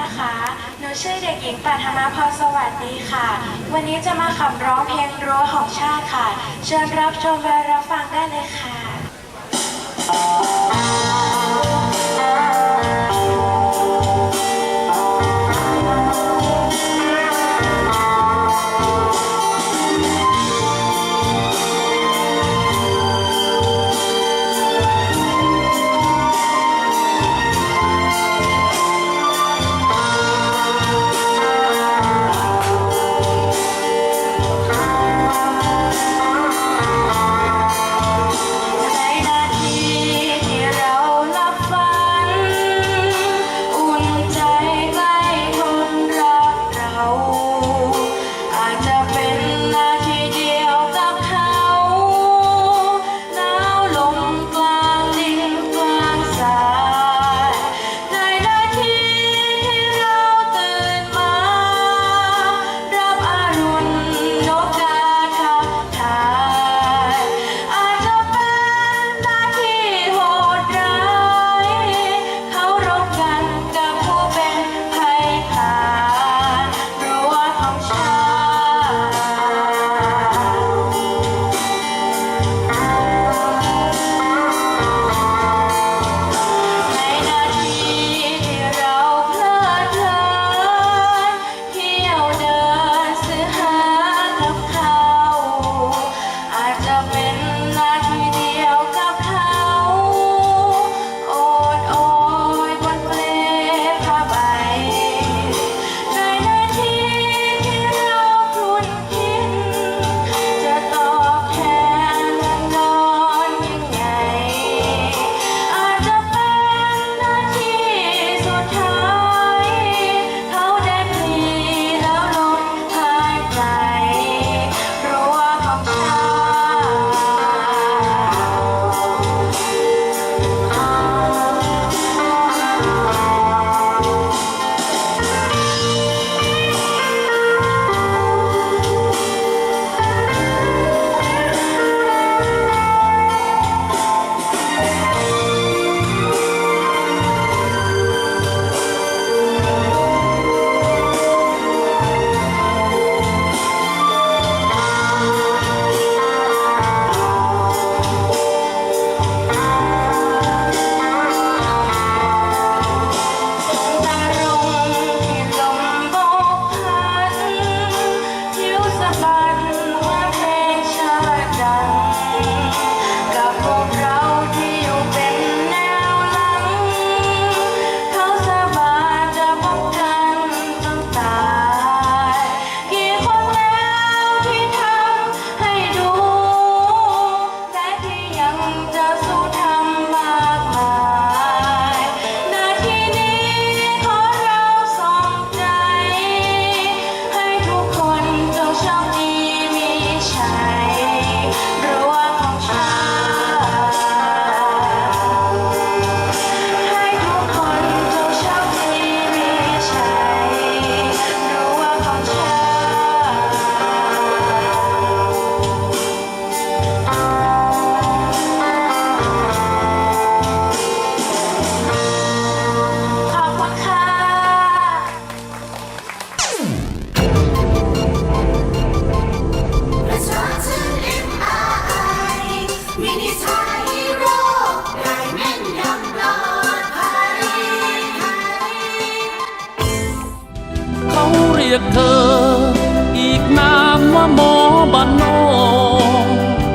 นะคะ หนูชื่อเด็กหญิงปัทมาพรสวัสดีค่ะ วันนี้จะมาขับร้องเพลงรั้วของชาติค่ะ เชิญรับชมและรับฟังได้เลยค่ะ ยกเธอ อีกนามว่าหมอบ้านนอ